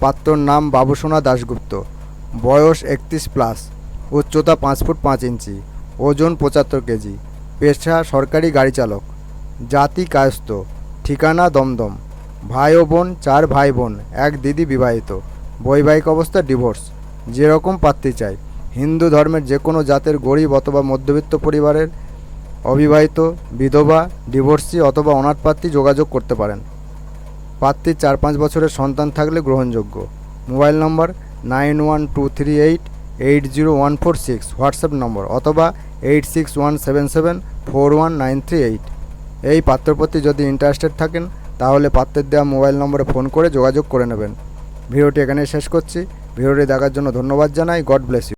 পাত্রর নাম বাবুসোনা দাশগুপ্ত। বয়স একত্রিশ প্লাস। উচ্চতা পাঁচ ফুট পাঁচ ইঞ্চি। ওজন পঁচাত্তর কেজি। পেশা সরকারি গাড়ি চালক। জাতি কায়স্থ। ঠিকানা দমদম। ভাই ও বোন, চার ভাই বোন, এক দিদি বিবাহিত। বৈবাহিক অবস্থা ডিভোর্স। যেরকম পাত্রী চাই। হিন্দু ধর্মের যে কোনো জাতের গরিব অথবা মধ্যবিত্ত পরিবারের অবিবাহিত, বিধবা, ডিভোর্সি অথবা অনাথ পাত্রী যোগাযোগ করতে পারেন। পাত্রীর চার পাঁচ বছরের সন্তান থাকলে গ্রহণযোগ্য। Mobile number nine one two three eight eight zero one four six, WhatsApp number অথবা eight six one seven seven four one nine three eight. এই পাত্রপতি যদি ইন্টারেস্টেড থাকেন, তাহলে পাত্রের দেওয়া মোবাইল নম্বরে ফোন করে যোগাযোগ করে নেবেন। ভিডিওটি এখানে শেষ করছি। ভিডিওটি দেখার জন্য ধন্যবাদ জানাই। God bless you